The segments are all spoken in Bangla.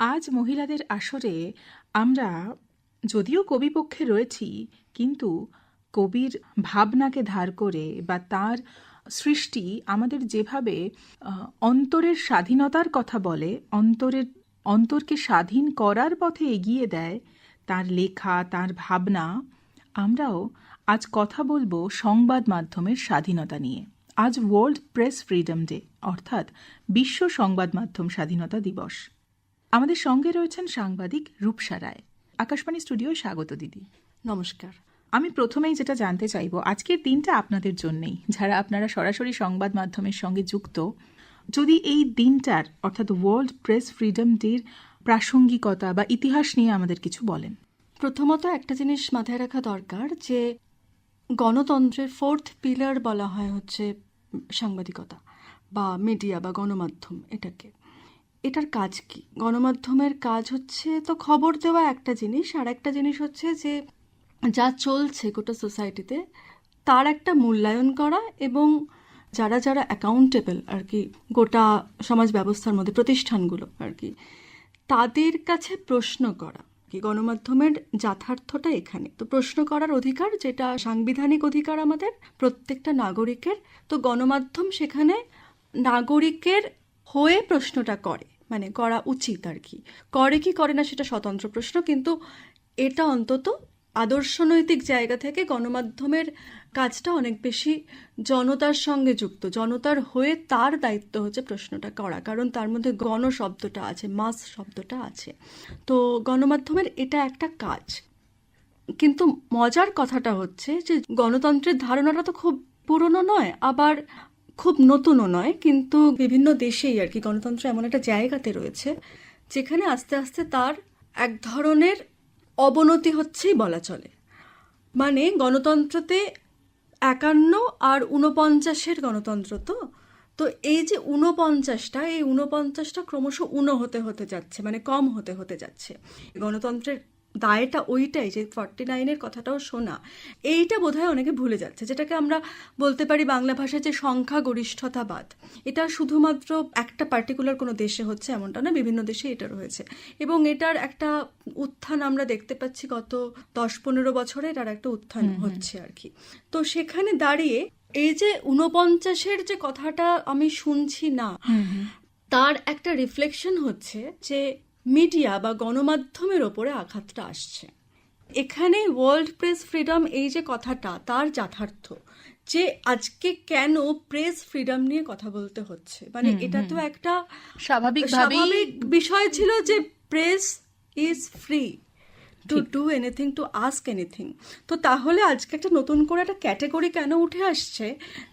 আজ মহিলাদের আসরে আমরা যদিও কবিপক্ষে রয়েছি, কিন্তু কবির ভাবনাকে ধার করে বা তার সৃষ্টি আমাদের যেভাবে অন্তরের স্বাধীনতার কথা বলে, অন্তরের, অন্তরকে স্বাধীন করার পথে এগিয়ে দেয়, তার লেখা, তার ভাবনা, আমরাও আজ কথা বলব সংবাদ মাধ্যমের স্বাধীনতা নিয়ে। আজ ওয়ার্ল্ড প্রেস ফ্রিডম ডে অর্থাৎ বিশ্ব সংবাদ মাধ্যম স্বাধীনতা দিবস। আমাদের সঙ্গে রয়েছেন সাংবাদিক রূপসা রায়। আকাশবাণী স্টুডিওয় স্বাগত দিদি। নমস্কার। আমি প্রথমেই যেটা জানতে চাইব আজকের দিনটা আপনাদের জন্যেই। যারা আপনারা সরাসরি সংবাদ মাধ্যমের সঙ্গে যুক্ত যদি এই দিনটার অর্থাৎ ওয়ার্ল্ড প্রেস ফ্রিডম ডের প্রাসঙ্গিকতা বা ইতিহাস নিয়ে আমাদের কিছু বলেন। প্রথমত একটা জিনিস মাথায় রাখা দরকার যে গণতন্ত্রের ফোর্থ পিলার বলা হয় হচ্ছে সাংবাদিকতা বা মিডিয়া বা গণমাধ্যম এটাকে। এটার কাজ কি? গণমাধ্যমের কাজ হচ্ছে তো খবর দেওয়া একটা জিনিস, আর একটা জিনিস হচ্ছে যে যা চলছে গোটা সোসাইটিতে, তার একটা মূল্যায়ন করা এবং যারা যারা অ্যাকাউন্টেবল আর কি গোটা সমাজ ব্যবস্থার মধ্যে প্রতিষ্ঠানগুলো আর কি, তাদের কাছে প্রশ্ন করা। কি গণমাধ্যমের যথার্থটা এখানে? তো প্রশ্ন করার অধিকার যেটা সাংবিধানিক অধিকার আমাদের, প্রত্যেকটা নাগরিকের, তো গণমাধ্যম সেখানে নাগরিকের হয়ে প্রশ্নটা করে। মানে করা উচিত আর কি। করে কি করে না সেটা স্বতন্ত্র প্রশ্ন, কিন্তু এটা অন্তত আদর্শনৈতিক জায়গা থেকে গণমাধ্যমের কাজটা অনেক বেশি জনতার সঙ্গে যুক্ত, জনতার হয়ে তার দায়িত্ব হচ্ছে প্রশ্নটা করা, কারণ তার মধ্যে গণ শব্দটা আছে, মাস শব্দটা আছে। তো গণমাধ্যমের এটা একটা কাজ। কিন্তু মজার কথাটা হচ্ছে যে গণতন্ত্রের ধারণাটা তো খুব পুরনো নয়, আবার খুব নতুনও নয়, কিন্তু বিভিন্ন দেশেই আর কি গণতন্ত্র এমন একটা জায়গাতে রয়েছে, যেখানে আস্তে আস্তে তার এক ধরনের অবনতি হচ্ছেই বলা চলে। মানে গণতন্ত্রতে একান্ন আর উনপঞ্চাশের গণতন্ত্র তো তো এই যে উনপঞ্চাশটা এই উনপঞ্চাশটা ক্রমশ উনো হতে হতে যাচ্ছে মানে কম হতে হতে যাচ্ছে। গণতন্ত্রের দায়টা ওইটাই যে ফর্টি নাইনের কথাটাও শোনা। এইটা বোধহয় অনেকে ভুলে যাচ্ছে যেটাকে আমরা বলতে পারি বাংলা ভাষায় যে সংখ্যা গরিষ্ঠতাবাদ এটা শুধুমাত্র একটা পার্টিকুলার কোনো দেশে হচ্ছে এমনটা না বিভিন্ন দেশে এটা রয়েছে। এবং এটার একটা উত্থান আমরা দেখতে পাচ্ছি গত দশ পনেরো বছরে এটার একটা উত্থান হচ্ছে আর কি। তো সেখানে দাঁড়িয়ে এই যে উনপঞ্চাশের যে কথাটা আমি শুনছি না তার একটা রিফ্লেকশন হচ্ছে যে মিডিয়া বা গণমাধ্যমের ওপরে আঘাতটা আসছে। এখানে ওয়ার্ল্ড প্রেস ফ্রিডম এই যে কথাটা তার যথার্থ যে আজকে কেন প্রেস ফ্রিডম নিয়ে কথা বলতে হচ্ছে? মানে এটা তো একটা স্বাভাবিক স্বাভাবিক বিষয় ছিল যে press is free to do anything to ask anything তো তাহলে আজকে একটা নতুন করে একটা ক্যাটাগরি কেন উঠে আসছে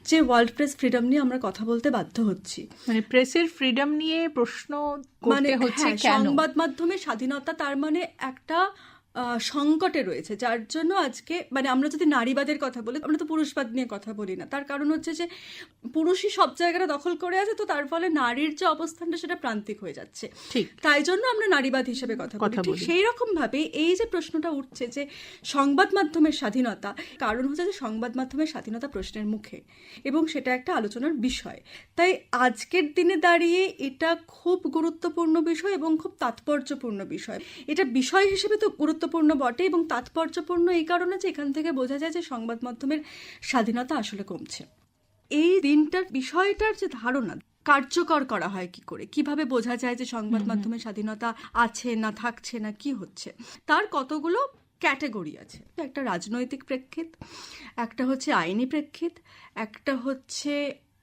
যে ওয়ার্ল্ড প্রেস ফ্রিডম নিয়ে আমরা কথা বলতে বাধ্য হচ্ছি? মানে প্রেসের ফ্রিডম নিয়ে প্রশ্ন মানে হচ্ছে হ্যাঁ, সংবাদ মাধ্যমে স্বাধীনতা তার মানে একটা সংকটে রয়েছে যার জন্য আজকে মানে আমরা যদি নারীবাদের কথা বলি আমরা তো পুরুষবাদ নিয়ে কথা বলি না। তার কারণ হচ্ছে যে পুরুষই সব জায়গাটা দখল করে আছে তো তার ফলে নারীর যে অবস্থানটা সেটা প্রান্তিক হয়ে যাচ্ছে। ঠিক। তাই জন্য আমরা নারীবাদ হিসেবে কথা বলি। ঠিক সেই রকম ভাবে এই যে প্রশ্নটা উঠছে যে সংবাদ মাধ্যমের স্বাধীনতা কারণ হচ্ছে যে সংবাদ মাধ্যমের স্বাধীনতা প্রশ্নের মুখে এবং সেটা একটা আলোচনার বিষয়। তাই আজকের দিনে দাঁড়িয়ে এটা খুব গুরুত্বপূর্ণ বিষয় এবং খুব তাৎপর্যপূর্ণ বিষয়। এটা বিষয় হিসেবে তো গুরুত্বপূর্ণ বটে এবং তাৎপর্যপূর্ণ এই কারণে যে এখান থেকে বোঝা যায় যে সংবাদ মাধ্যমের স্বাধীনতা আসলে কমছে। এই দিনটার বিষয়টার যে ধারণা কার্যকর করা হয় কি করে? কীভাবে বোঝা যায় যে সংবাদ মাধ্যমের স্বাধীনতা আছে না থাকছে না কি হচ্ছে? তার কতগুলো ক্যাটাগরি আছে? একটা রাজনৈতিক প্রেক্ষিত একটা হচ্ছে আইনি প্রেক্ষিত একটা হচ্ছে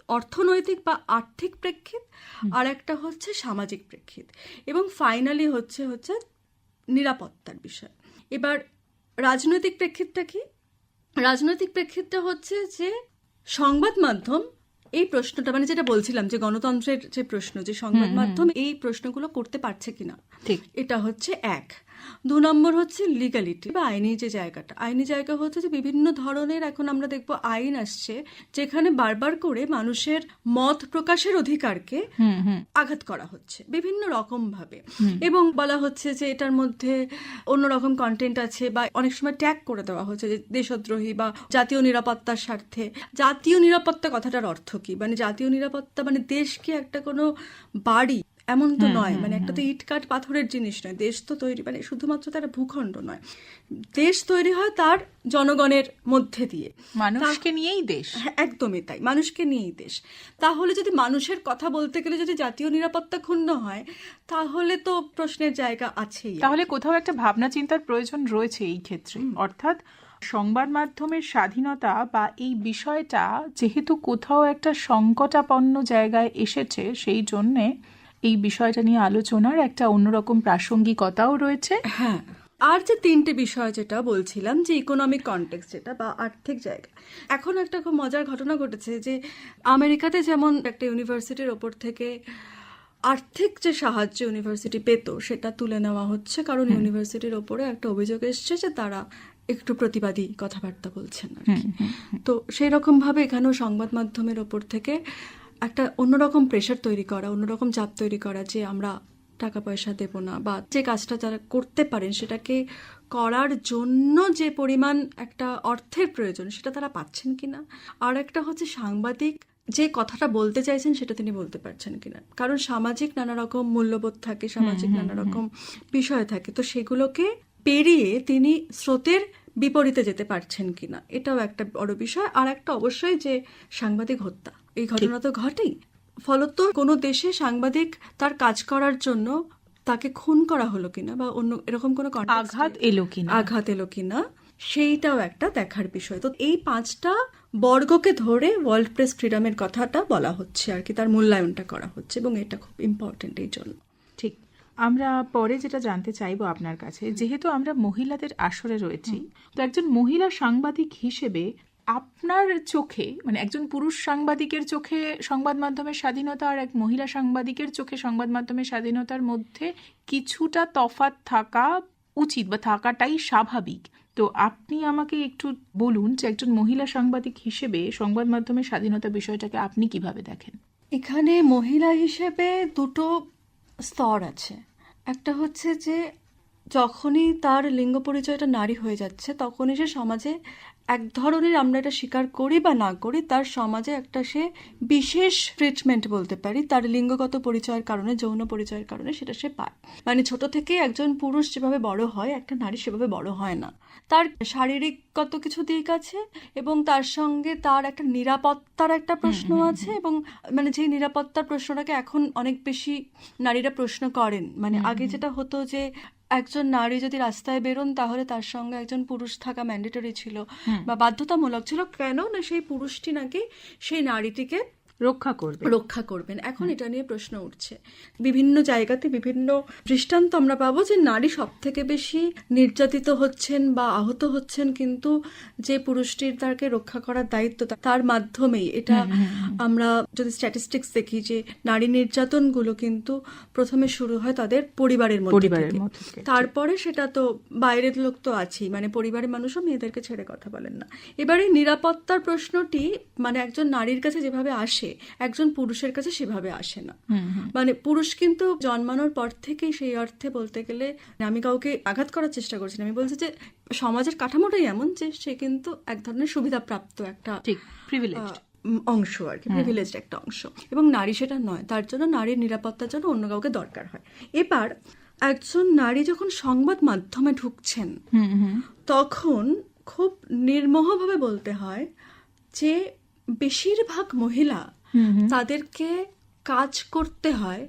অর্থনৈতিক বা আর্থিক প্রেক্ষিত আর একটা হচ্ছে সামাজিক প্রেক্ষিত। এবং ফাইনালি হচ্ছে হচ্ছে নিরাপত্তার বিষয়। এবার রাজনৈতিক প্রেক্ষিতটা কি? রাজনৈতিক প্রেক্ষিতটা হচ্ছে যে সংবাদ মাধ্যম এই প্রশ্নটা মানে যেটা বলছিলাম যে গণতন্ত্রের যে প্রশ্ন যে সংবাদ মাধ্যম এই প্রশ্নগুলো করতে পারছে কিনা ঠিক। এটা হচ্ছে এক। দু নম্বর হচ্ছে লিগালিটি বা আইনি যে জায়গাটা। আইনি জায়গা হচ্ছে যে বিভিন্ন ধরনের এখন আমরা দেখব আইন আসছে যেখানে বারবার করে মানুষের মত প্রকাশের অধিকারকে আঘাত করা হচ্ছে বিভিন্ন রকম ভাবে এবং বলা হচ্ছে যে এটার মধ্যে অন্যরকম কন্টেন্ট আছে বা অনেক সময় ট্যাগ করে দেওয়া হচ্ছে যে দেশদ্রোহী বা জাতীয় নিরাপত্তার স্বার্থে। জাতীয় নিরাপত্তা কথাটার অর্থ কি? মানে জাতীয় নিরাপত্তা মানে দেশকে একটা কোনো বাড়ি এমন তো নয়। মানে একটা তো ইট কাঠ পাথরের জিনিস নয় দেশ তো তৈরি মানে শুধুমাত্র তার ভূখণ্ড নয়। দেশ তৈরি হয় তার জনগণের মধ্যে দিয়ে। মানুষকে নিয়েই দেশ। হ্যাঁ একদমই তাই মানুষকে নিয়েই দেশ। তাহলে যদি মানুষের কথা বলতে গেলে যদি জাতীয় নিরাপত্তা ক্ষুণ্ণ হয় তাহলে তো প্রশ্নের জায়গা আছেই। তাহলে কোথাও একটা ভাবনা চিন্তার প্রয়োজন রয়েছে এই ক্ষেত্রে। অর্থাৎ সংবাদ মাধ্যমের স্বাধীনতা বা এই বিষয়টা যেহেতু কোথাও একটা সংকটাপন্ন জায়গায় এসেছে সেই জন্যে এই বিষয়টা নিয়ে আলোচনার একটা অন্যরকম প্রাসঙ্গিকতাও রয়েছে। হ্যাঁ। আর যে তিনটে বিষয় যেটা বলছিলাম যে ইকোনমিক কনটেক্সট যেটা বা আর্থিক জায়গা। এখন একটা খুব মজার ঘটনা ঘটেছে যে আমেরিকাতে যেমন একটা ইউনিভার্সিটির ওপর থেকে আর্থিক যে সাহায্য ইউনিভার্সিটি পেত সেটা তুলে নেওয়া হচ্ছে। কারণ ইউনিভার্সিটির ওপরে একটা অভিযোগ এসছে যে তারা একটু প্রতিবাদী কথাবার্তা বলছেন আর কি। তো সেই রকম ভাবে এখানেও সংবাদ মাধ্যমের ওপর থেকে একটা অন্যরকম প্রেশার তৈরি করা অন্যরকম চাপ তৈরি করা যে আমরা টাকা পয়সা দেব না বা যে কাজটা যারা করতে পারেন সেটাকে করার জন্য যে পরিমাণ একটা অর্থের প্রয়োজন সেটা তারা পাচ্ছেন কিনা? আর একটা হচ্ছে সাংবাদিক যে কথাটা বলতে চাইছেন সেটা তিনি বলতে পারছেন কিনা? কারণ সামাজিক নানা রকম মূল্যবোধ থাকে সামাজিক নানা রকম বিষয় থাকে। তো সেগুলোকে পেরিয়ে তিনি স্রোতের বিপরীতে যেতে পারছেন কিনা? এটাও একটা বড় বিষয়। আর একটা অবশ্যই যে সাংবাদিক হত্যা। এই ঘটনা তো ঘটেই। ফলত কোনো দেশে সাংবাদিক তার কাজ করার জন্য তাকে খুন করা হলো কিনা বা অন্য এরকম কোনো আঘাত এলো কিনা? আঘাত এলো কিনা সেইটাও একটা দেখার বিষয়। তো এই পাঁচটা বর্গকে ধরে ওয়ার্ল্ড প্রেস ফ্রিডমের কথাটা বলা হচ্ছে আর কি তার মূল্যায়নটা করা হচ্ছে এবং এটা খুব ইম্পর্টেন্ট এই জন্য। ঠিক। আমরা পরে যেটা জানতে চাইব আপনার কাছে যেহেতু আমরা মহিলাদের আসরে রয়েছি তো একজন মহিলা সাংবাদিক হিসেবে আপনার চোখে মানে একজন পুরুষ সাংবাদিকের চোখে সংবাদ মাধ্যমের স্বাধীনতা আর এক মহিলা সাংবাদিকের চোখে সংবাদ মাধ্যমের স্বাধীনতার মধ্যে কিছুটা তফাৎ থাকা উচিত বা থাকাটাই স্বাভাবিক। তো আপনি আমাকে একটু বলুন যে একজন মহিলা সাংবাদিক হিসেবে সংবাদ মাধ্যমের স্বাধীনতা বিষয়টাকে আপনি কীভাবে দেখেন? এখানে মহিলা হিসেবে দুটো স্তর আছে। একটা হচ্ছে যে যখনই তার লিঙ্গ পরিচয়টা নারী হয়ে যাচ্ছে, তখনই সে সমাজে এক ধরনের আমরা এটা স্বীকার করি বা না করি তার সমাজে একটা সে বিশেষ ট্রিটমেন্ট বলতে পারি। তার লিঙ্গগত পরিচয়ের কারণে যৌন পরিচয়ের কারণে সেটা সে পায়। মানে ছোট থেকে একজন পুরুষ যেভাবে বড় হয় একটা নারী সেভাবে বড় হয় না। তার শারীরিকগত কিছু দিক আছে এবং তার সঙ্গে তার একটা নিরাপত্তার একটা প্রশ্ন আছে এবং মানে যে নিরাপত্তার প্রশ্নটাকে এখন অনেক বেশি নারীরা প্রশ্ন করেন। মানে আগে যেটা হতো যে একজন নারী যদি রাস্তায় বেরোন তাহলে তার সঙ্গে একজন পুরুষ থাকা ম্যান্ডেটরি ছিল বা বাধ্যতামূলক ছিল। কেন না সেই পুরুষটি নাকি সেই নারীটিকে রক্ষা করবে রক্ষা করবেন। এখন এটা নিয়ে প্রশ্ন উঠছে। বিভিন্ন জায়গাতে বিভিন্ন দৃষ্টান্ত আমরা পাবো যে নারী সব থেকে বেশি নির্যাতিত হচ্ছেন বা আহত হচ্ছেন কিন্তু যে পুরুষটির তাকে রক্ষা করার দায়িত্ব তার মাধ্যমেই। এটা আমরা যদি স্ট্যাটিস্টিক্স দেখি যে নারী নির্যাতনগুলো কিন্তু প্রথমে শুরু হয় তাদের পরিবারের মধ্যে তারপরে সেটা তো বাইরের লোক তো আছেই। মানে পরিবারের মানুষও মেয়েদেরকে ছেড়ে কথা বলেন না। এবারে নিরাপত্তার প্রশ্নটি মানে একজন নারীর কাছে যেভাবে আসে একজন পুরুষের কাছে সেভাবে আসে না। মানে পুরুষ কিন্তু জন্মানোর পর থেকেই সেই অর্থে বলতে গেলে আমি কাউকে আঘাত করার চেষ্টা করছি আমি বলছি যে সমাজের কাঠামোটাই এমন যে সে কিন্তু এক ধরনের সুবিধাপ্রাপ্ত একটা অংশ আর কি প্রিভিলেজড একটা অংশ। এবং নারী সেটা নয় তার জন্য নারীর নিরাপত্তার জন্য অন্য কাউকে দরকার হয়। এবার একজন নারী যখন সংবাদ মাধ্যমে ঢুকছেন তখন খুব নির্মোহভাবে বলতে হয় যে বেশিরভাগ মহিলা তাদেরকে কাজ করতে হয়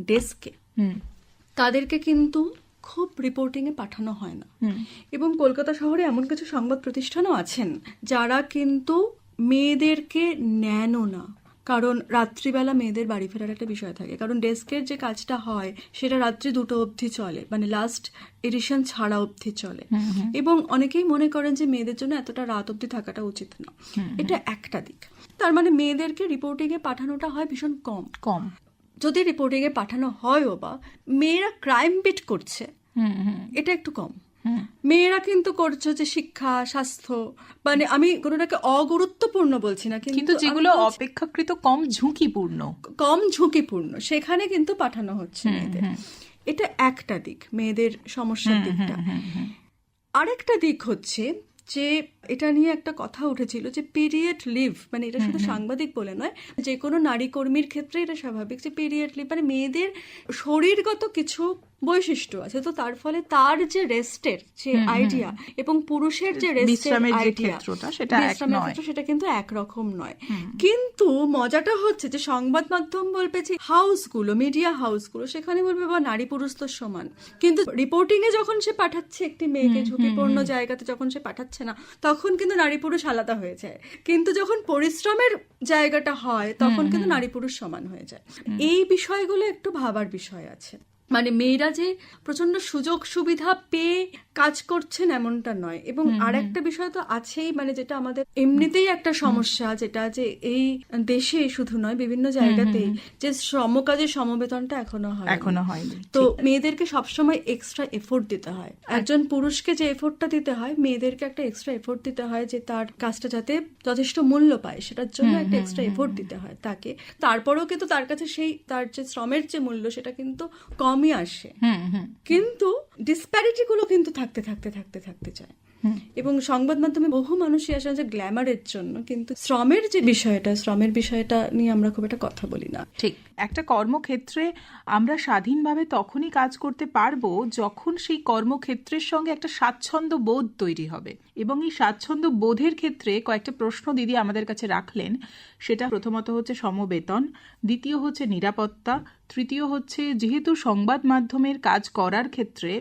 ডেস্কে। হুম। তাদেরকে কিন্তু খুব রিপোর্টিংয়ে পাঠানো হয় না। এবং কলকাতা শহরে এমন কিছু সংবাদ প্রতিষ্ঠানও আছেন যারা কিন্তু মেয়েদেরকে নেনও না। কারণ রাত্রিবেলা মেয়েদের বাড়ি ফেরার একটা বিষয় থাকে। কারণ ডেস্কের যে কাজটা হয় সেটা রাত্রি দুটো অবধি চলে। মানে লাস্ট এডিশন ছাড়া অবধি চলে। এবং অনেকেই মনে করেন যে মেয়েদের জন্য এতটা রাত অবধি থাকাটা উচিত না। এটা একটা দিক। তার মানে মেয়েদেরকে রিপোর্টিংয়ে পাঠানোটা হয় ভীষণ কম। কম। যদি রিপোর্টিংয়ে পাঠানো হয়ও বা মেয়েরা ক্রাইম বিট করছে এটা একটু কম। মেয়েরা কিন্তু করছে যে শিক্ষা স্বাস্থ্য মানে আমি কোনোটাকে অগুরুত্বপূর্ণ বলছি না কিন্তু যেগুলো অপেক্ষাকৃত কম ঝুঁকিপূর্ণ। কম ঝুঁকিপূর্ণ সেখানে কিন্তু পাঠানো হচ্ছে মেয়েদের। এটা একটা দিক মেয়েদের সমস্যার দিকটা। আরেকটা দিক হচ্ছে যে এটা নিয়ে একটা কথা উঠেছিল যে পিরিয়ড লিভ মানে এটা শুধু সাংবাদিক বলে নয় যে কোনো নারী কর্মীর ক্ষেত্রে এটা স্বাভাবিক যে পিরিয়ড লিভ মানে মেয়েদের শরীরগত কিছু বৈশিষ্ট্য আছে। তো তার ফলে তার যে রেস্টের যে আইডিয়া এবং পুরুষের যে রেস্টের আইডিয়া সেটা কিন্তু একরকম নয়। কিন্তু মজাটা হচ্ছে যে সংবাদ মাধ্যম বলবে যে হাউসগুলো মিডিয়া হাউসগুলো সেখানে বলবে বা নারী পুরুষ তো সমান। কিন্তু রিপোর্টিং এ যখন সে পাঠাচ্ছে একটি মেয়েকে ঝুঁকিপূর্ণ জায়গাতে যখন সে পাঠাচ্ছে না তখন কিন্তু নারী পুরুষ আলাদা হয়ে যায়। কিন্তু যখন পরিশ্রমের জায়গাটা হয় তখন কিন্তু নারী পুরুষ সমান হয়ে যায়। এই বিষয়গুলো একটু ভাবার বিষয় আছে। মানে মেয়েরা যে প্রচণ্ড সুযোগ সুবিধা পেয়ে কাজ করছেন এমনটা নয়। এবং আর একটা বিষয় তো আছেই মানে যেটা আমাদের এমনিতেই একটা সমস্যা যেটা যে এই দেশে শুধু নয় বিভিন্ন জায়গাতেই যে শ্রমকাজের সমবেতনটা এখনও হয় এখনও হয়নি তো মেয়েদেরকে সবসময় এক্সট্রা এফোর্ট দিতে হয়। একজন পুরুষকে যে এফোর্টটা দিতে হয় মেয়েদেরকে একটা এক্সট্রা এফোর্ট দিতে হয় যে তার কাজটা যাতে যথেষ্ট মূল্য পায় সেটার জন্য একটা এক্সট্রা এফোর্ট দিতে হয় তাকে। তারপরেও কিন্তু তার কাছে সেই তার যে শ্রমের যে মূল্য সেটা কিন্তু কমই আসে। কিন্তু ডিসপ্যারিটি গুলো কিন্তু থাকতে থাকতে থাকতে থাকতে চায় এবং সংবাদ মাধ্যমে বহু মানুষই আসে যে গ্ল্যামারের জন্য কিন্তু শ্রমের যে বিষয়টা শ্রমের বিষয়টা নিয়ে আমরা খুব একটা কথা বলি না। ঠিক। একটা কর্মক্ষেত্রে আমরা স্বাধীনভাবে তখনই কাজ করতে পারব যখন সেই কর্মক্ষেত্রের সঙ্গে একটা স্বাচ্ছন্দ্য বোধ তৈরি হবে। এবং এই স্বাচ্ছন্দ্য বোধের ক্ষেত্রে কয়েকটা প্রশ্ন দিদি আমাদের কাছে রাখলেন। সেটা প্রথমত হচ্ছে সমবেতন দ্বিতীয় হচ্ছে নিরাপত্তা তৃতীয় হচ্ছে যেহেতু সংবাদ মাধ্যমের কাজ করার ক্ষেত্রে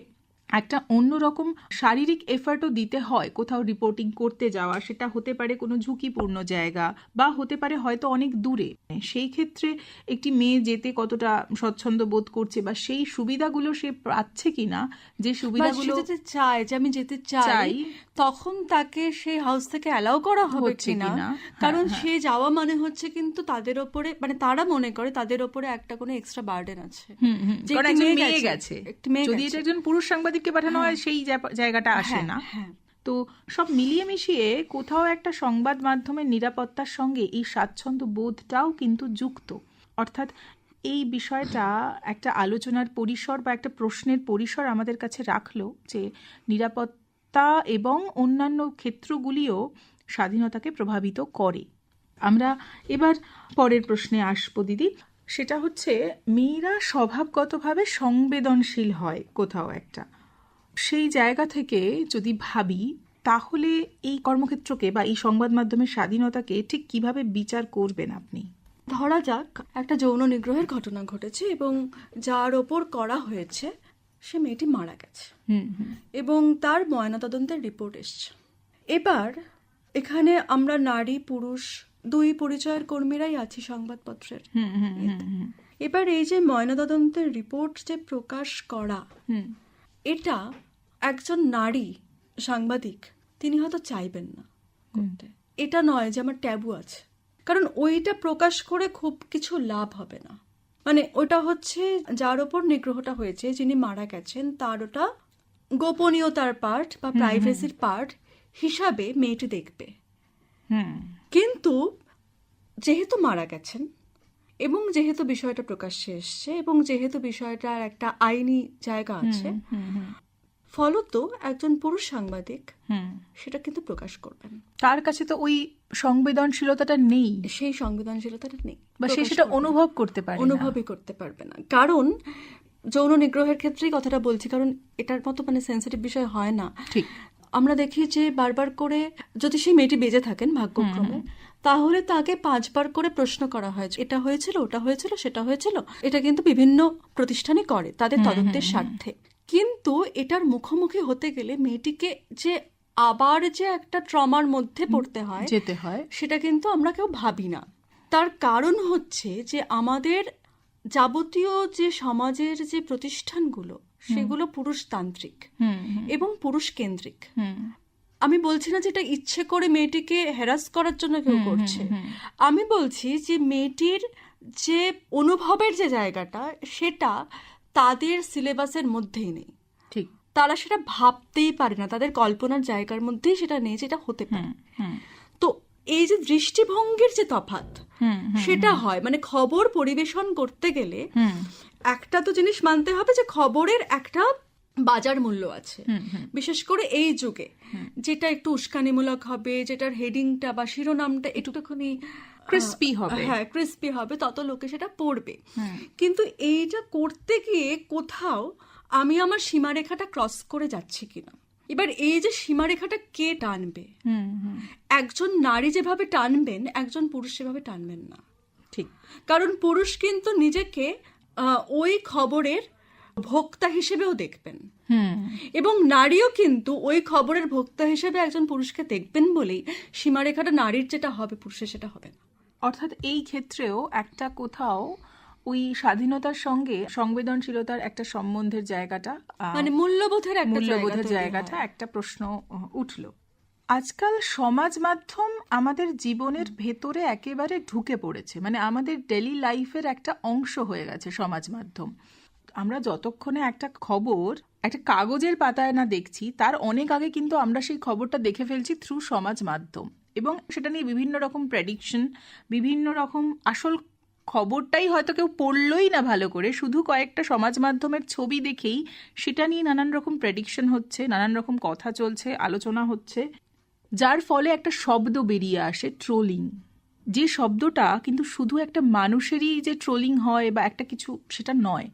একটা অন্যরকম শারীরিক এফার্টও দিতে হয় কোথাও রিপোর্টিং করতে যাওয়া সেটা হতে পারে কোনো ঝুঁকিপূর্ণ জায়গা বা হতে পারে হয়তো অনেক দূরে সেই ক্ষেত্রে একটি মেয়ে যেতে কতটা স্বচ্ছন্দ বোধ করছে বা সেই সুবিধাগুলো সে পাচ্ছে কিনা যে সুবিধাগুলো যেতে চায় যে আমি যেতে চাই। তখন তাকে সেই হাউস থেকে অ্যালাউ করা হবে হচ্ছে কিনা কিনা। কারণ হ্যাঁ, সে যাওয়া মানে হচ্ছে কিন্তু তাদের ওপরে মানে তারা মনে করে তাদের ওপরে একটা কোনো এক্সট্রা বার্ডেন আছে। যে মেয়ে গেছে, যদি। এটা একজন পুরুষ সাংবাদিককে পাঠানো হয় সেই জায়গাটা আসে হ্যাঁ, না। হ্যাঁ। তো সব মিলিয়ে মিশিয়ে কোথাও একটা সংবাদ মাধ্যমের নিরাপত্তার সঙ্গে এই স্বাচ্ছন্দ্য বোধটাও কিন্তু যুক্ত। অর্থাৎ এই বিষয়টা একটা আলোচনার পরিসর বা একটা প্রশ্নের পরিসর আমাদের কাছে রাখল যে নিরাপত্তা এবং অন্যান্য ক্ষেত্রগুলিও স্বাধীনতাকে প্রভাবিত করে। আমরা এবার পরের প্রশ্নে আসব দিদি। সেটা হচ্ছে মেয়েরা স্বভাবগতভাবে সংবেদনশীল হয় কোথাও একটা। সেই জায়গা থেকে যদি ভাবি তাহলে এই কর্মক্ষেত্রকে বা এই সংবাদ মাধ্যমের স্বাধীনতাকে ঠিক কীভাবে বিচার করবেন আপনি? ধরা যাক একটা যৌন নিগ্রহের ঘটনা ঘটেছে এবং যার ওপর করা হয়েছে সে মেয়েটি মারা গেছে। এবং তার ময়নাতদন্তের রিপোর্ট এসছে। এবার এখানে আমরা নারী পুরুষ দুই পরিচয়ের কর্মীরাই আছি সংবাদপত্রের এবার এই যে ময়নাতদন্তের রিপোর্ট যে প্রকাশ করা হুম। এটা একজন নারী সাংবাদিক তিনি হয়তো চাইবেন না করতে। এটা নয় যে আমার ট্যাবু আছে। কারণ ওইটা প্রকাশ করে খুব কিছু লাভ হবে না। মানে ওটা হচ্ছে যার ওপর নিগ্রহটা হয়েছে যিনি মারা গেছেন তার ওটা গোপনীয়তার পার্ট বা প্রাইভেসির পার্ট হিসাবে মেয়েটি দেখবে। হুম। কিন্তু যেহেতু মারা গেছেন এবং যেহেতু বিষয়টা প্রকাশ্যে এসছে এবং যেহেতু বিষয়টার একটা আইনি জায়গা আছে ফলত একজন পুরুষ সাংবাদিক হুম। সেটা কিন্তু প্রকাশ করবেন। তার কাছে তো ওই সংবেদনশীলতাটা নেই। সেই সংবেদনশীলতাটা নেই। বা সে সেটা অনুভব করতে পারে অনুভবই করতে পারবে না। কারণ যৌন নিগ্রহের ক্ষেত্রেই কথাটা বলছি কারণ এটার মতো মানে সেন্সিটিভ বিষয় হয় না। ঠিক। আমরা দেখি যে বারবার করে যদি সেই মেয়েটি বেজে থাকেন ভাগ্যক্রমে তাহলে তাকে পাঁচবার করে প্রশ্ন করা হয় এটা হয়েছিল ওটা হয়েছিল সেটা হয়েছিল। এটা কিন্তু বিভিন্ন প্রতিষ্ঠানে করে তাদের তদন্তের স্বার্থে। কিন্তু এটার মুখোমুখি হতে গেলে মেয়েটিকে যে আবার যে একটা ট্রমার মধ্যে পড়তে হয় যেতে হয়। সেটা কিন্তু আমরা কেউ ভাবি না। তার কারণ হচ্ছে যে আমাদের যাবতীয় যে সমাজের যে প্রতিষ্ঠানগুলো সেগুলো পুরুষতান্ত্রিক এবং পুরুষ কেন্দ্রিক আমি বলছি না যে এটা ইচ্ছে করে মেয়েটিকে হ্যারাস করার জন্য কেউ করছে। আমি বলছি যে মেয়েটির যে অনুভবের যে জায়গাটা সেটা তাদের সিলেবাসের মধ্যেই নেই। ঠিক। তারা সেটা ভাবতেই পারে না তাদের কল্পনার জায়গার মধ্যেই সেটা নেই যেটা হতে পারে। তো এই যে দৃষ্টিভঙ্গির যে তফাৎ সেটা হয়। মানে খবর পরিবেশন করতে গেলে একটা তো জিনিস মানতে হবে যে খবরের একটা বাজার মূল্য আছে। বিশেষ করে এই যুগে যেটা একটু উস্কানিমূলক হবে যেটার হেডিংটা বা শিরোনামটা একটুখানি Crispy হবে। হ্যাঁ ক্রিস্পি হবে তত লোকে সেটা পড়বে। কিন্তু এইটা করতে গিয়ে কোথাও আমি আমার সীমারেখাটা ক্রস করে যাচ্ছি কিনা? এবার এই যে সীমারেখাটা কে টানবে? একজন নারী যেভাবে টানবেন একজন পুরুষ সেভাবে টানবেন না। ঠিক। কারণ পুরুষ কিন্তু নিজেকে ওই খবরের ভোক্তা হিসেবেও দেখবেন। হুম। এবং নারীও কিন্তু ওই খবরের ভোক্তা হিসেবে একজন পুরুষকে দেখবেন বলেই সীমারেখাটা নারীর যেটা হবে পুরুষের সেটা হবে না। অর্থাৎ এই ক্ষেত্রেও একটা কোথাও ওই স্বাধীনতার সঙ্গে সংবেদনশীলতার একটা সম্বন্ধের জায়গাটা মানে মূল্যবোধের একটা মূল্যবোধের জায়গাটা একটা প্রশ্ন উঠল। আজকাল সমাজ মাধ্যম আমাদের জীবনের ভেতরে একেবারে ঢুকে পড়েছে মানে আমাদের ডেলি লাইফের একটা অংশ হয়ে গেছে সমাজ মাধ্যম। আমরা যতক্ষণে একটা খবর, একটা কাগজের পাতায় না দেখছি, তার অনেক আগে কিন্তু আমরা সেই খবরটা দেখে ফেলছি থ্রু সমাজ মাধ্যম। এবং সেটা নিয়ে বিভিন্ন রকম প্রেডিকশন বিভিন্ন রকম আসল খবরটাই হয়তো কেউ পড়লই না ভালো করে। শুধু কয়েকটা সমাজ মাধ্যমের ছবি দেখেই সেটা নিয়ে নানান রকম প্রেডিকশন হচ্ছে, নানান রকম কথা চলছে, আলোচনা হচ্ছে, যার ফলে একটা শব্দ বেরিয়ে আসে ট্রোলিং যে শব্দটা কিন্তু শুধু একটা মানুষেরই যে ট্রোলিং হয় বা একটা কিছু সেটা নয়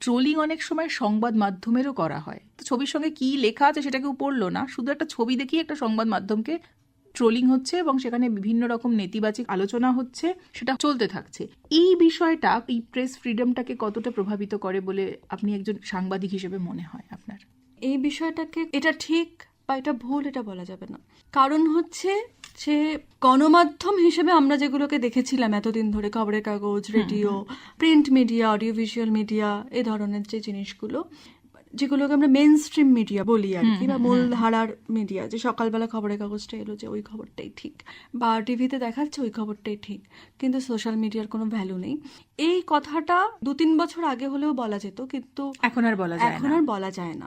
ট্রোলিং অনেক সময় সংবাদ মাধ্যমেরও করা হয়। তো ছবির সঙ্গে কি লেখা আছে সেটা কেউ পড়ল না, শুধু একটা ছবি দেখেই একটা সংবাদ মাধ্যমকে ট্রোলিং হচ্ছে এবং সেখানে বিভিন্ন রকম নেতিবাচক আলোচনা হচ্ছে, সেটা চলতে থাকছে। এই বিষয়টা, এই প্রেস ফ্রিডমটাকে কতটা প্রভাবিত করে বলে আপনি একজন সাংবাদিক হিসেবে মনে হয় আপনার? এই বিষয়টাকে, এটা ঠিক বা এটা ভুল এটা বলা যাবে না। কারণ হচ্ছে যে গণমাধ্যম হিসেবে আমরা যেগুলোকে দেখেছিলাম এতদিন ধরে খবরের কাগজ radio print media audio visual media এ ধরনের যে জিনিসগুলো যেগুলোকে আমরা মেন স্ট্রিম মিডিয়া বলি আর কি বা মূলধারার মিডিয়া যে সকালবেলা খবরের কাগজটা এলো যে ওই খবরটাই ঠিক বা টিভিতে দেখাচ্ছে ওই খবরটাই ঠিক কিন্তু সোশ্যাল মিডিয়ার কোনো ভ্যালু নেই। এই কথাটা দু তিন বছর আগে হলেও বলা যেত কিন্তু এখন আর বলা যায় এখন আর বলা যায় না।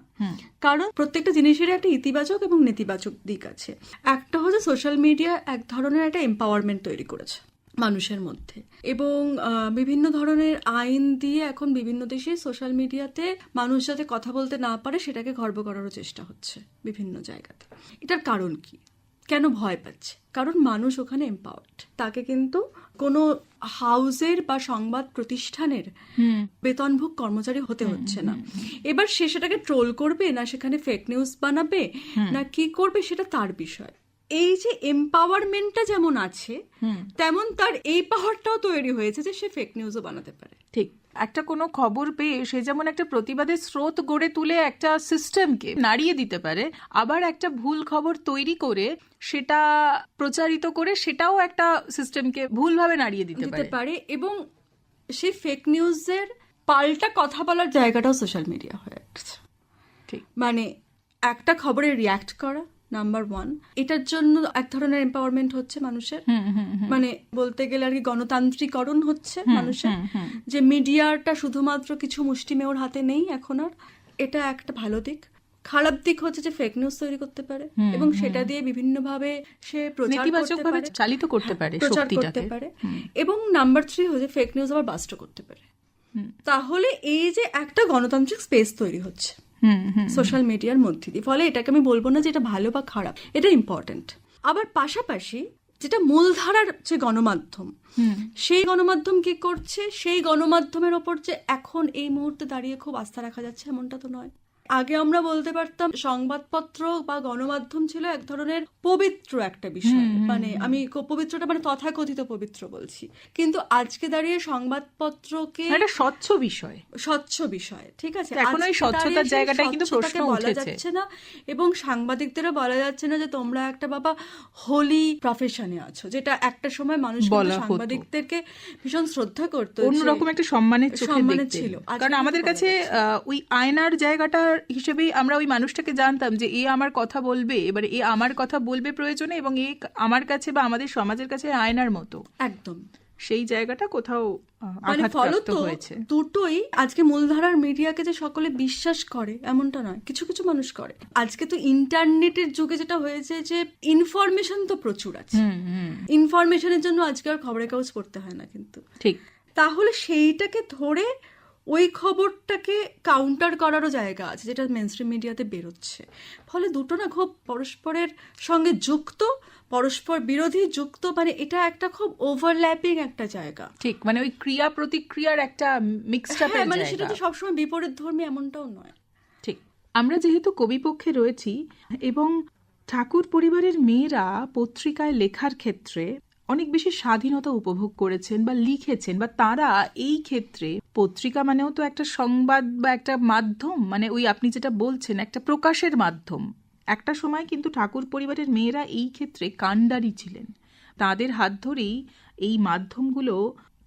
কারণ প্রত্যেকটা জিনিসেরই একটা ইতিবাচক এবং নেতিবাচক দিক আছে। একটা হচ্ছে সোশ্যাল মিডিয়া এক ধরনের একটা এম্পাওয়ারমেন্ট তৈরি করেছে। মানুষের মধ্যে। এবং বিভিন্ন ধরনের আইন দিয়ে এখন বিভিন্ন দেশে সোশ্যাল মিডিয়াতে মানুষ যাতে কথা বলতে না পারে সেটাকে গর্ব করারও চেষ্টা হচ্ছে বিভিন্ন জায়গাতে। এটার কারণ কি? কেন ভয় পাচ্ছে? কারণ মানুষ ওখানে এম্পাওয়ার্ড তাকে কিন্তু কোনো হাউজের বা সংবাদ প্রতিষ্ঠানের বেতনভোগ কর্মচারী হতে হচ্ছে না। এবার সে সেটাকে ট্রোল করবে না সেখানে ফেক নিউজ বানাবে না কি করবে সেটা তার বিষয়। এই যে এম্পাওয়ারমেন্টটা যেমন আছে তেমন তার এই পাওয়ারটাও তৈরি হয়েছে যে সে ফেক নিউজও বানাতে পারে। ঠিক। একটা কোনো খবর পেয়ে সে যেমন একটা প্রতিবাদের স্রোত গড়ে তুলে একটা সিস্টেমকে নাড়িয়ে দিতে পারে আবার একটা ভুল খবর তৈরি করে সেটা প্রচারিত করে সেটাও একটা সিস্টেমকে ভুলভাবে নাড়িয়ে দিতে পারে। পারে এবং সেই ফেক নিউজের পাল্টা কথা বলার জায়গাটাও সোশ্যাল মিডিয়া হয়ে উঠছে ঠিক। মানে একটা খবরে রিয়াক্ট করা নাম্বার ওয়ান। এটার জন্য এক ধরনের এম্পাওয়ারমেন্ট হচ্ছে মানুষের। মানে বলতে গেলে আর কি গণতান্ত্রিকরণ হচ্ছে মানুষের। যে মিডিয়াটা শুধুমাত্র কিছু মুষ্টিমেয়র হাতে নেই এখন আর। এটা একটা ভালো দিক। খারাপ দিক হচ্ছে যে ফেক নিউজ তৈরি করতে পারে এবং সেটা দিয়ে সে প্রচার করতে ভাবে পারে। চালিত করতে পারে প্রচার করতে পারে। এবং নাম্বার থ্রি হচ্ছে ফেক নিউজ আবার বাস্ট করতে পারে। তাহলে এই যে একটা গণতান্ত্রিক স্পেস তৈরি হচ্ছে। সোশ্যাল মিডিয়ার মধ্যে দিয়ে। ফলে এটাকে আমি বলব না যে এটা ভালো বা খারাপ এটা ইম্পর্টেন্ট আবার পাশাপাশি যেটা মূলধারার যে গণমাধ্যম সেই গণমাধ্যম কি করছে? সেই গণমাধ্যমের ওপর যে এখন এই মুহূর্তে দাঁড়িয়ে খুব আস্থা রাখা যাচ্ছে এমনটা তো নয়। আগে আমরা বলতে পারতাম সংবাদপত্র বা গণমাধ্যম ছিল এক ধরনের পবিত্র একটা বিষয়। মানে আমি পবিত্রটা মানে তথাকথিত পবিত্র বলছি। কিন্তু আজকে দাঁড়িয়ে সংবাদপত্রকে একটা স্বচ্ছ বিষয়। স্বচ্ছ বিষয় ঠিক আছে? এখন ওই স্বচ্ছতার জায়গাটায় কিন্তু প্রশ্ন বলা যাচ্ছে না এবং সাংবাদিকদেরও বলা যাচ্ছে না যে তোমরা একটা বাবা হোলি প্রফেশনে আছো যেটা একটা সময় মানুষ। সাংবাদিকদেরকে ভীষণ শ্রদ্ধা করতো অন্যরকম একটা সম্মানের সম্মানের ছিল। কারণ আমাদের কাছে ওই আয়নার জায়গাটা হিসেবেই আমরা ওই মানুষটাকে জানতাম যে এ আমার কথা বলবে এবারে এ আমার কথা বলবে প্রয়োজনে এবং এ আমার কাছে বা আমাদের সমাজের কাছে আয়নার মতো। একদম। সেই জায়গাটা কোথাও মানে ফলত দুটোই আজকে মূলধারার মিডিয়াকে যে সকলে বিশ্বাস করে এমনটা নয়। কিছু কিছু মানুষ করে। আজকে তো ইন্টারনেটের যুগে যেটা হয়েছে যে ইনফরমেশন তো প্রচুর আছে। ইনফরমেশনের জন্য আজকে আর খবরের কাগজ পড়তে হয় না কিন্তু। ঠিক। তাহলে সেইটাকে ধরে ওই খবরটাকে কাউন্টার করারও জায়গা আছে যেটা মেনস্ট্রিম মিডিয়াতে বেরোচ্ছে। ফলে দুটো না খুব পরস্পরের সঙ্গে যুক্ত পরস্পর বিরোধী যুক্ত মানে এটা একটা খুব ওভারল্যাপিং একটা জায়গা। ঠিক মানে ওই ক্রিয়া প্রতিক্রিয়ার একটা মিক্সড হ্যাঁ মানে সেটা তো সবসময় বিপরীত ধর্মী এমনটাও নয়। ঠিক আমরা যেহেতু কবিপক্ষে রয়েছি এবং ঠাকুর পরিবারের মেয়েরা পত্রিকায় লেখার ক্ষেত্রে অনেক বেশি স্বাধীনতা উপভোগ করেছেন বা লিখেছেন বা তারা এই ক্ষেত্রে পত্রিকা মানেও তো একটা সংবাদ বা একটা মাধ্যম মানে ওই আপনি যেটা বলছেন একটা প্রকাশের মাধ্যম। একটা সময় কিন্তু ঠাকুর পরিবারের মেয়েরা এই ক্ষেত্রে কাণ্ডারি ছিলেন। তাদের হাত ধরেই এই মাধ্যমগুলো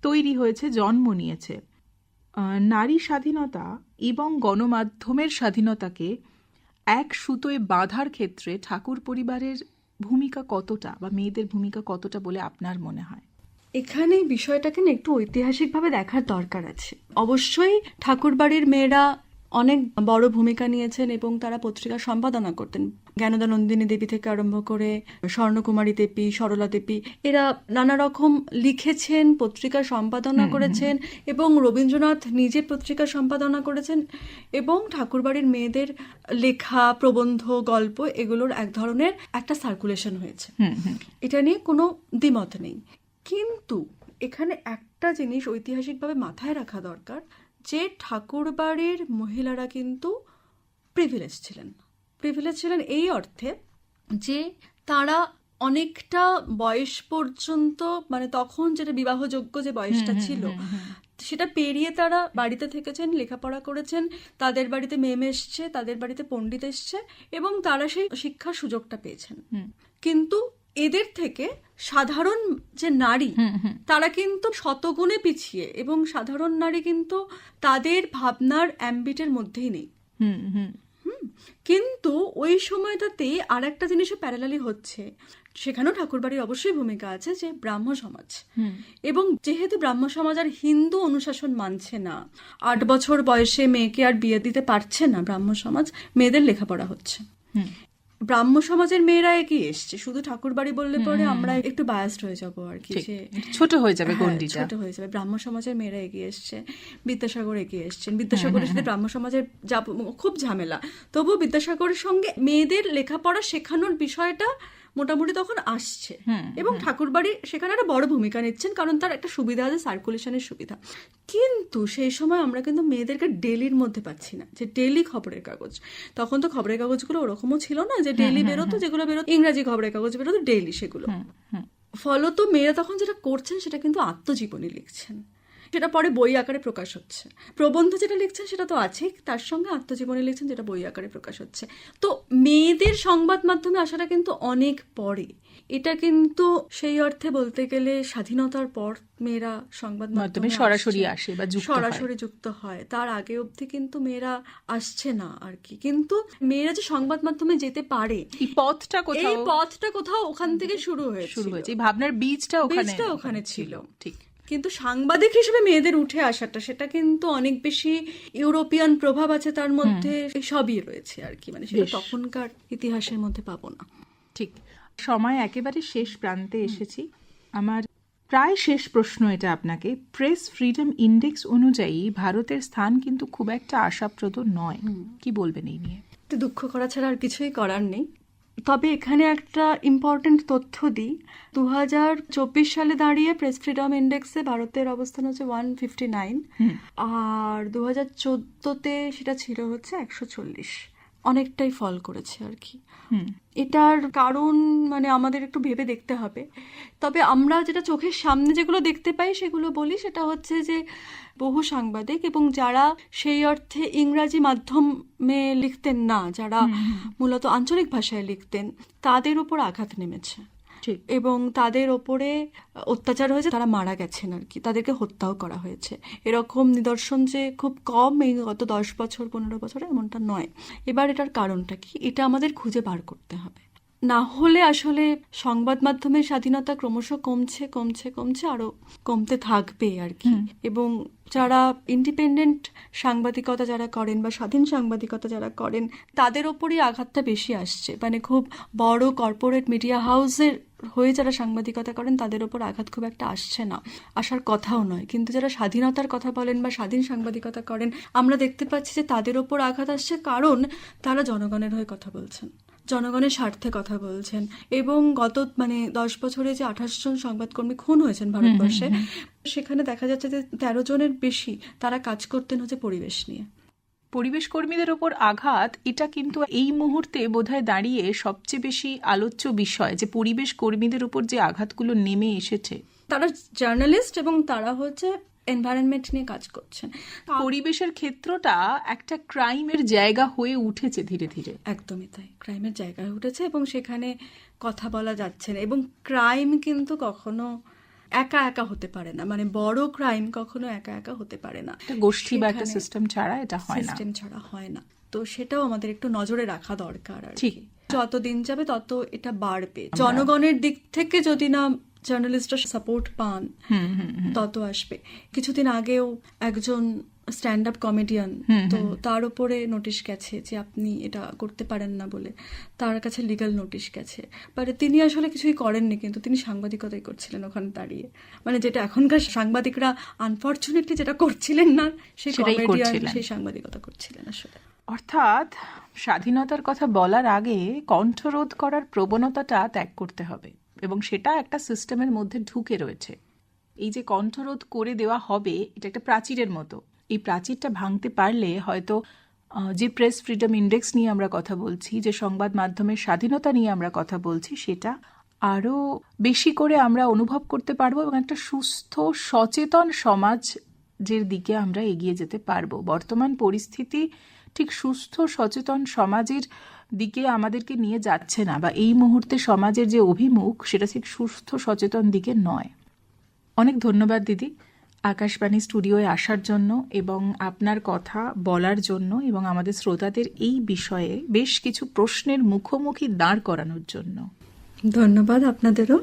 তৈরি হয়েছে, জন্ম নিয়েছে। নারী স্বাধীনতা এবং গণমাধ্যমের স্বাধীনতাকে এক সুতোয় বাঁধার ক্ষেত্রে ঠাকুর পরিবারের ভূমিকা কতটা বা মেয়েদের ভূমিকা কতটা বলে আপনার মনে হয়? এখানে বিষয়টাকে না একটু ঐতিহাসিকভাবে দেখার দরকার আছে। অবশ্যই ঠাকুরবাড়ির মেয়েরা অনেক বড় ভূমিকা নিয়েছেন এবং তারা পত্রিকা সম্পাদনা করতেন। জ্ঞানদা নন্দিনী দেবী থেকে আরম্ভ করে স্বর্ণকুমারী দেবী সরলা দেবী এরা নানা রকম লিখেছেন পত্রিকা সম্পাদনা করেছেন এবং রবীন্দ্রনাথ নিজে পত্রিকা সম্পাদনা করেছেন এবং ঠাকুরবাড়ির মেয়েদের লেখা প্রবন্ধ গল্প এগুলোর এক ধরনের একটা সার্কুলেশন হয়েছে। এটা নিয়ে কোনো দ্বিমত নেই। কিন্তু এখানে একটা জিনিস ঐতিহাসিকভাবে মাথায় রাখা দরকার যে ঠাকুরবাড়ির মহিলারা কিন্তু প্রিভিলেজ ছিলেন। প্রিভিলেজ ছিলেন এই অর্থে যে তারা অনেকটা বয়স পর্যন্ত মানে তখন যেটা বিবাহযোগ্য যে বয়সটা ছিল সেটা পেরিয়ে তারা বাড়িতে থেকেছেন লেখাপড়া করেছেন তাদের বাড়িতে মেম এসছে তাদের বাড়িতে পণ্ডিত এসছে এবং তারা সেই শিক্ষার সুযোগটা পেয়েছেন। কিন্তু এদের থেকে সাধারণ যে নারী তারা কিন্তু শতগুণে পিছিয়ে এবং সাধারণ নারী কিন্তু তাদের ভাবনার অ্যাম্বিটের মধ্যেই নেই। কিন্তু ওই সময়টাতে আর একটা জিনিসও প্যারালালি হচ্ছে। সেখানেও ঠাকুরবাড়ির অবশ্যই ভূমিকা আছে যে ব্রাহ্ম সমাজ। এবং যেহেতু ব্রাহ্ম সমাজ আর হিন্দু অনুশাসন মানছে না আট বছর বয়সে মেয়েকে আর বিয়ে দিতে পারছে না ব্রাহ্ম সমাজ মেয়েদের লেখাপড়া হচ্ছে। ব্রাহ্ম সমাজের মেয়েরা এগিয়ে এসছে? শুধু ঠাকুর বাড়ি বললে পরে আমরা একটু বায়াসড হয়ে যাব আর কি যে ছোট হয়ে যাবে হ্যাঁ, ছোট হয়ে যাবে। ব্রাহ্ম সমাজের মেয়েরা এগিয়ে এসছে? বিদ্যাসাগর এগিয়ে এসছেন বিদ্যাসাগরের সাথে ব্রাহ্ম সমাজের খুব ঝামেলা। তবুও বিদ্যাসাগরের সঙ্গে মেয়েদের লেখাপড়া শেখানোর বিষয়টা মোটামুটি তখন আসছে। এবং ঠাকুরবাড়ি সেখানে একটা বড় ভূমিকা নিচ্ছেন কারণ তার একটা সুবিধা আছে সার্কুলেশনের সুবিধা। কিন্তু সেই সময় আমরা কিন্তু মেয়েদেরকে ডেলির মধ্যে পাচ্ছি না যে ডেলি খবরের কাগজ। তখন তো খবরের কাগজগুলো ওরকমও ছিল না যে ডেলি বেরোতো যেগুলো বেরোতো ইংরাজি খবরের কাগজ বেরোতো ডেইলি সেগুলো। ফলত মেয়েরা তখন যেটা করছেন সেটা কিন্তু আত্মজীবনী লিখছেন। সেটা পরে বই আকারে প্রকাশ হচ্ছে। প্রবন্ধ যেটা লিখছেন সেটা তো আছেই তার সঙ্গে আত্মজীবনী লিখছেন যেটা বই আকারে প্রকাশ হচ্ছে। তো মেয়েদের সংবাদ মাধ্যমে আসাটা কিন্তু অনেক পরে। এটা কিন্তু সেই অর্থে বলতে গেলে স্বাধীনতার পর মেয়েরা সংবাদ মাধ্যমে মাধ্যমে সরাসরি আসে বা যুক্ত হয়। সরাসরি যুক্ত হয়। তার আগে অবধি কিন্তু মেয়েরা আসছে না আর কি। কিন্তু মেয়েরা যে সংবাদ মাধ্যমে যেতে পারে এই পথটা এই কোথাও পথটা কোথাও ওখান থেকে শুরু হয়েছে শুরু হয়েছে। এই ভাবনার বীজটা ওখানে বীজটা ওখানে ছিল। ঠিক। কিন্তু সাংবাদিক হিসেবে মেয়েদের উঠে আসাটা সেটা কিন্তু অনেক বেশি ইউরোপিয়ান প্রভাব আছে তার মধ্যে সবই রয়েছে আর কি মানে সেটা তখনকার ইতিহাসের মধ্যে পাবো না। ঠিক সময় একেবারে শেষ প্রান্তে এসেছি। আমার প্রায় শেষ প্রশ্ন এটা আপনাকে প্রেস ফ্রিডম ইন্ডেক্স অনুযায়ী ভারতের স্থান কিন্তু খুব একটা আশাপ্রদ নয়। কি বলবেন এই নিয়ে? দুঃখ করা ছাড়া আর কিছুই করার নেই। তবে এখানে একটা ইম্পর্টেন্ট তথ্য দিই। দু হাজার চব্বিশ সালে দাঁড়িয়ে প্রেস ফ্রিডম ইন্ডেক্সে ভারতের অবস্থান হচ্ছে ওয়ান ফিফটি নাইন আর দু হাজার চোদ্দোতে সেটা ছিল হচ্ছে একশো চল্লিশ। অনেকটাই ফল করেছে আর কি। এটার কারণ মানে আমাদের একটু ভেবে দেখতে হবে। তবে আমরা যেটা চোখের সামনে যেগুলো দেখতে পাই সেগুলো বলি সেটা হচ্ছে যে বহু সাংবাদিক এবং যারা সেই অর্থে ইংরাজি মাধ্যমে লিখতেন না যারা মূলত আঞ্চলিক ভাষায় লিখতেন তাদের উপর আঘাত নেমেছে। ঠিক। এবং তাদের ওপরে অত্যাচার হয়েছে তারা মারা গেছেন আর কি তাদেরকে হত্যাও করা হয়েছে। এরকম নিদর্শন যে খুব কম এই গত দশ বছর পনেরো বছরে এমনটা নয়। এবার এটার কারণটা কি? এটা আমাদের খুঁজে বার করতে হবে। না হলে আসলে সংবাদ মাধ্যমের স্বাধীনতা ক্রমশ কমছে কমছে কমছে আরও কমতে থাকবে আর কি। এবং যারা ইন্ডিপেন্ডেন্ট সাংবাদিকতা যারা করেন বা স্বাধীন সাংবাদিকতা যারা করেন, তাদের ওপরই আঘাতটা বেশি আসছে। মানে খুব বড় কর্পোরেট মিডিয়া হাউসের হয়ে যারা সাংবাদিকতা করেন, তাদের ওপর আঘাত খুব একটা আসছে না। আসার কথাও নয়। কিন্তু যারা স্বাধীনতার কথা বলেন বা স্বাধীন সাংবাদিকতা করেন, আমরা দেখতে পাচ্ছি যে তাদের ওপর আঘাত আসছে কারণ তারা জনগণের হয়ে কথা বলছেন। জনগণের স্বার্থে কথা বলছেন এবং গত মানে দশ বছরে যে আঠাশ জন সংবাদকর্মী খুন হয়েছেন ভারতবর্ষে সেখানে দেখা যাচ্ছে যে তেরো জনের বেশি তারা কাজ করতেন হচ্ছে পরিবেশ নিয়ে। পরিবেশ কর্মীদের ওপর আঘাত এটা কিন্তু এই মুহূর্তে বোধহয় দাঁড়িয়ে সবচেয়ে বেশি আলোচ্য বিষয় যে পরিবেশ কর্মীদের উপর যে আঘাতগুলো নেমে এসেছে। তারা জার্নালিস্ট এবং তারা হচ্ছে এনভায়রনমেন্ট নিয়ে কাজ করছেন। পরিবেশের ক্ষেত্রটা একটা ক্রাইমের জায়গা হয়ে উঠেছে ধীরে ধীরে। একদমই তাই ক্রাইমের জায়গায় উঠেছে এবং সেখানে কথা বলা যাচ্ছে না। এবং ক্রাইম কিন্তু কখনো একা একা হতে পারে না। মানে বড় ক্রাইম কখনো একা একা হতে পারে না। একটা গোষ্ঠী বা একটা সিস্টেম ছাড়া এটা হয় না। সিস্টেম ছাড়া হয় না। তো সেটাও আমাদের একটু নজরে রাখা দরকার আর ঠিক। কি। যত দিন যাবে তত এটা বাড়বে। জনগণের দিক থেকে যদি না জার্নালিস্টরা সাপোর্ট পান। তত আসবে। কিছুদিন আগেও একজন স্ট্যান্ড আপ কমেডিয়ান তো তার উপরে নোটিশ গেছে যে আপনি এটা করতে পারেন না বলে। তার কাছে লিগ্যাল নোটিশ গেছে। বাট তিনি আসলে কিছুই করেননি কিন্তু তিনি সাংবাদিকতাই করছিলেন ওখানে দাঁড়িয়ে। মানে যেটা এখনকার সাংবাদিকরা আনফর্চুনেটলি যেটা করছিলেন না সেই কমেডিয়ান সেই সাংবাদিকতা করছিলেন আসলে। অর্থাৎ স্বাধীনতার কথা বলার আগে কণ্ঠরোধ করার প্রবণতাটা ত্যাগ করতে হবে। এবং সেটা একটা সিস্টেমের মধ্যে ঢুকে রয়েছে। এই যে কণ্ঠরোধ করে দেওয়া হবে, এটা একটা প্রাচীরের মতো। এই প্রাচীরটা ভাঙতে পারলে হয়তো যে প্রেস ফ্রিডম ইন্ডেক্স নিয়ে আমরা কথা বলছি, যে সংবাদ মাধ্যমের স্বাধীনতা নিয়ে আমরা কথা বলছি, সেটা আরও বেশি করে আমরা অনুভব করতে পারব এবং একটা সুস্থ, সচেতন সমাজের দিকে আমরা এগিয়ে যেতে পারব। বর্তমান পরিস্থিতি ঠিক সুস্থ, সচেতন সমাজের দিকে আমাদেরকে নিয়ে যাচ্ছে না, বা এই মুহূর্তে সমাজের যে অভিমুখ, সেটা ঠিক সুস্থ, সচেতন দিকে নয়। অনেক ধন্যবাদ দিদি আকাশবাণী স্টুডিওয়ে আসার জন্য এবং আপনার কথা বলার জন্য এবং আমাদের শ্রোতাদের এই বিষয়ে বেশ কিছু প্রশ্নের মুখোমুখি দাঁড় করানোর জন্য। ধন্যবাদ আপনাদেরও।